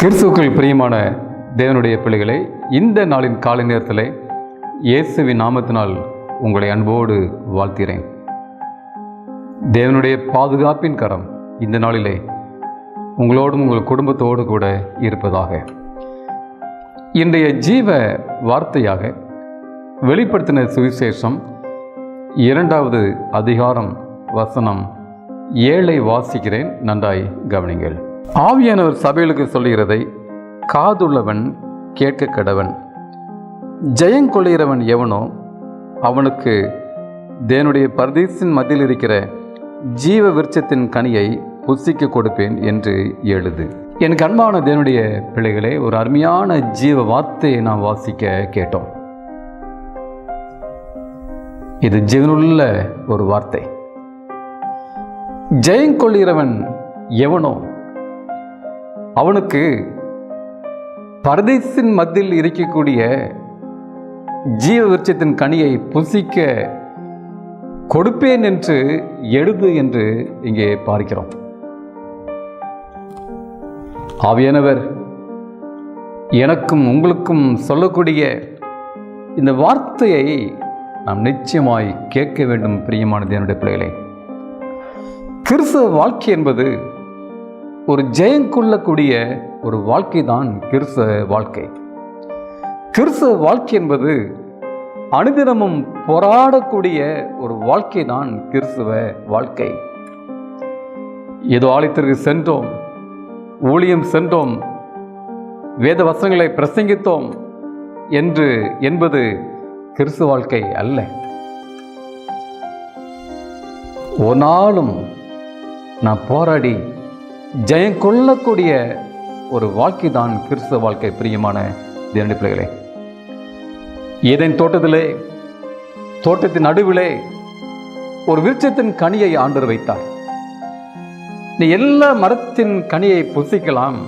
கிறிஸ்துக்கள் பிரியமான தேவனுடைய பிள்ளைகளை இந்த நாளின் காலை நேரத்தில் இயேசுவின் நாமத்தினால் உங்களை அன்போடு வாழ்த்துகிறேன். தேவனுடைய பாதுகாப்பின் கரம் இந்த நாளிலே உங்களோடும் உங்கள் குடும்பத்தோடு கூட இருப்பதாக. இன்றைய ஜீவ வார்த்தையாக வெளிப்படுத்தின சுவிசேஷம் இரண்டாவது அதிகாரம் வசனம் ஏழை வாசிக்கிறேன் நன்றாய் கவனிங்கள். ஆவியானவர் சபைகளுக்கு சொல்லுகிறதை காதுள்ளவன் கேட்க கடவன். ஜெயங்கொள்ளுகிறவன் எவனோ அவனுக்கு தேவனுடைய பரதேசின் மத்தியில் இருக்கிற ஜீவ விருட்சத்தின் கனியை புசிக்க கொடுப்பேன் என்று எழுது. எனக்கு அன்பான தேவனுடைய பிள்ளைகளே ஒரு அருமையான ஜீவ வார்த்தையை நாம் வாசிக்க கேட்டோம். இது ஜீவனுள்ள ஒரு வார்த்தை. ஜெயங்கொள்கிறவன் எவனோ அவனுக்கு பரதேசின் மத்தியில் இருக்கக்கூடிய ஜீவ விருட்சத்தின் கனியை புசிக்க கொடுப்பேன் என்று எழுது என்று இங்கே பார்க்கிறோம். ஆவியானவர் எனக்கும் உங்களுக்கும் சொல்லக்கூடிய இந்த வார்த்தையை நாம் நிச்சயமாய் கேட்க வேண்டும் பிரியமானது என்னுடைய பிள்ளைகளை. கிறிஸ்தவ வாழ்க்கை என்பது ஒரு ஜெயங்கொள்ளக்கூடிய ஒரு வாழ்க்கை தான் கிறிஸ்தவ வாழ்க்கை. கிறிஸ்தவ வாழ்க்கை என்பது அனுதினமும் போராடக்கூடிய ஒரு வாழ்க்கை தான் கிறிஸ்தவ வாழ்க்கை. ஏதோ ஆலயத்திற்கு சென்றோம் ஊழியம் சென்றோம் வேத வசனங்களை பிரசங்கித்தோம் என்று என்பது கிறிஸ்து வாழ்க்கை அல்ல. ஒரு நாளும் நான் போராடி ஜெயம் கொள்ளக்கூடிய ஒரு வாழ்க்கை தான் கிறிஸ்தவ வாழ்க்கை பிரியமான தேவனுடைய பிள்ளைகளே. ஏதேன் தோட்டத்திலே தோட்டத்தின் நடுவிலே ஒரு விருட்சத்தின் கனியை ஆண்டர் வைத்தார். நீ எல்லா மரத்தின் கனியை புசிக்கலாம்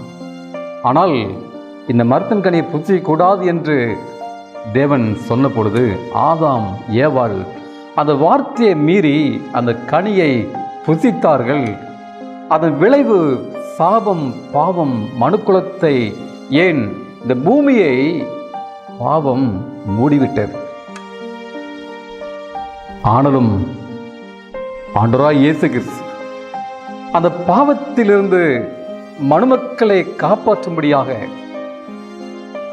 ஆனால் இந்த மரத்தின் கனியை புசிக்க கூடாது என்று தேவன் சொன்ன பொழுது ஆதாம் ஏவாள் அந்த வார்த்தையை மீறி அந்த கனியை புசித்தார்கள். அதன் விளைவு சாபம் பாவம் மனுக்குலத்தை ஏன் இந்த பூமியை பாவம் மூடிவிட்டது? ஆனாலும் ஆண்டராய் இயேசு கிறிஸ்து அந்த பாவத்திலிருந்து மனுமக்களை காப்பாற்றும்படியாக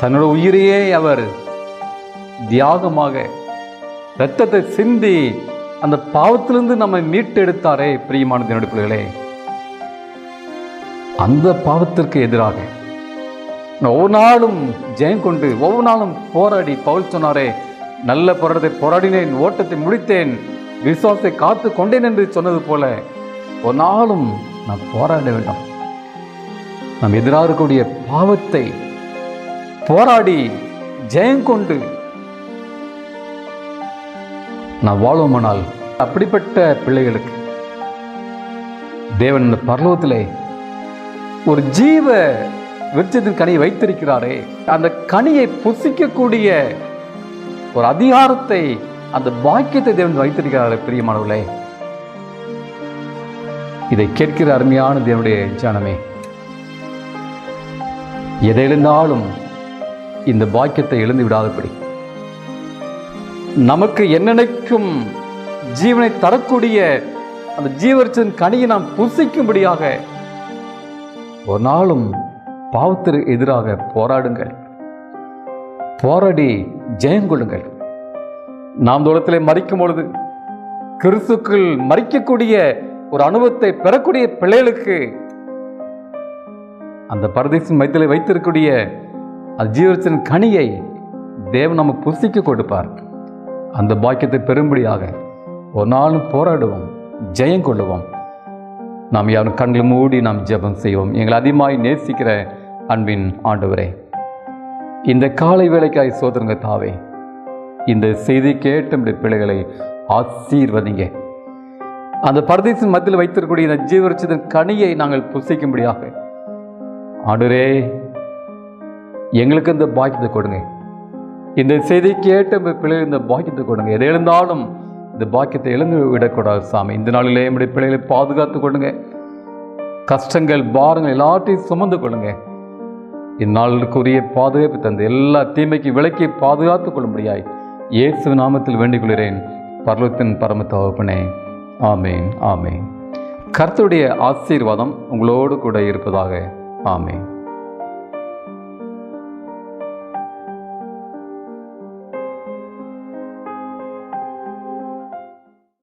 தன்னோட உயிரையே அவர் தியாகமாக இரத்தத்தை சிந்தி அந்த பாவத்திலிருந்து நம்மை மீட்டெடுத்தாரே பிரியமான தினோட அந்த பாவத்திற்கு எதிராக. நான் ஒவ்வொரு நாளும் ஜெயம் கொண்டு ஒவ்வொரு நாளும் போராடி பவுல் சொன்னாரே நல்ல போராட்டத்தை போராடினேன் ஓட்டத்தை முடித்தேன் விசுவாசத்தை காத்து கொண்டேன் என்று சொன்னது போல ஒரு நாளும் நான் போராட வேண்டாம். நம் எதிராக இருக்கக்கூடிய பாவத்தை போராடி ஜெயம் கொண்டு நான் வாழ்வோமானால் அப்படிப்பட்ட பிள்ளைகளுக்கு தேவன் இந்த பரலோகத்திலே ஒரு ஜீவ விருட்சத்தின் கனியை வைத்திருக்கிறாரே. அந்த கனியை புசிக்கக்கூடிய ஒரு அதிகாரத்தை அந்த பாக்கியத்தை தேவன் வைத்திருக்கிறாரே பிரியமானவர்களே. இதை கேட்கிற அருமையான தேவனுடைய ஜானமே எதை எழுந்தாலும் இந்த பாக்கியத்தை எழுந்து விடாதபடி. நமக்கு என்னென்னைக்கும் ஜீவனை தரக்கூடிய அந்த ஜீவரிச்சின் கனியை நாம் புசிக்கும்படியாக ஒரு நாளும் பாவத்திற்கு எதிராக போராடுங்கள். போராடி ஜெயம் கொள்ளுங்கள். நாம் தூரத்திலே மறிக்கும் பொழுது கிறிஸ்துக்கள் மறிக்கக்கூடிய ஒரு அனுபவத்தை பெறக்கூடிய பிள்ளைகளுக்கு அந்த பரதேசின் மைத்திலே வைத்திருக்கக்கூடிய அந்த ஜீவத்தின் கனியை தேவன் நம்ம புசிக்க கொடுப்பார். அந்த பாக்கியத்தை பெறும்படியாக ஒரு நாளும் போராடுவோம் ஜெயம் கொள்ளுவோம். நாம் யாரும் கண்கள் மூடி நாம் ஜெபம் செய்வோம். எங்களை அதிகமாய் நேசிக்கிற அன்பின் ஆண்டவரே இந்த காலை வேலைக்காய் சோதருங்க தாவே இந்த செய்தி கேட்ட பிள்ளைகளை ஆசீர்வதிங்க. அந்த பரதேசின் மத்தியில் வைத்திருக்கக்கூடிய இந்த ஜீவரட்சத்தின் கனியை நாங்கள் புசிக்கும்படியாக ஆடுரே எங்களுக்கு இந்த பாக்கியத்தை கொடுங்க. இந்த செய்தி கேட்ட பிள்ளைகள் இந்த பாக்கியத்தை கொடுங்க. எதை எழுந்தாலும் இந்த பாக்கியத்தை இழந்து விடக்கூடாது சாமி. இந்த நாளிலே நம்முடைய பிள்ளைகளை பாதுகாத்து கொள்ளுங்க. கஷ்டங்கள் பாரங்கள் எல்லாத்தையும் சுமந்து கொள்ளுங்க. இந்நாளுக்குரிய பாதுகாப்பு தந்து எல்லா தீமைக்கு விலக்கி பாதுகாத்துக் கொள்ளும்படியாய் இயேசு நாமத்தில் வேண்டிக் கொள்கிறேன் பர்வத்தின் பரம தகப்பனே. ஆமேன் ஆமேன். கர்த்தருடைய ஆசீர்வாதம் உங்களோடு கூட இருப்பதாக. ஆமேன்.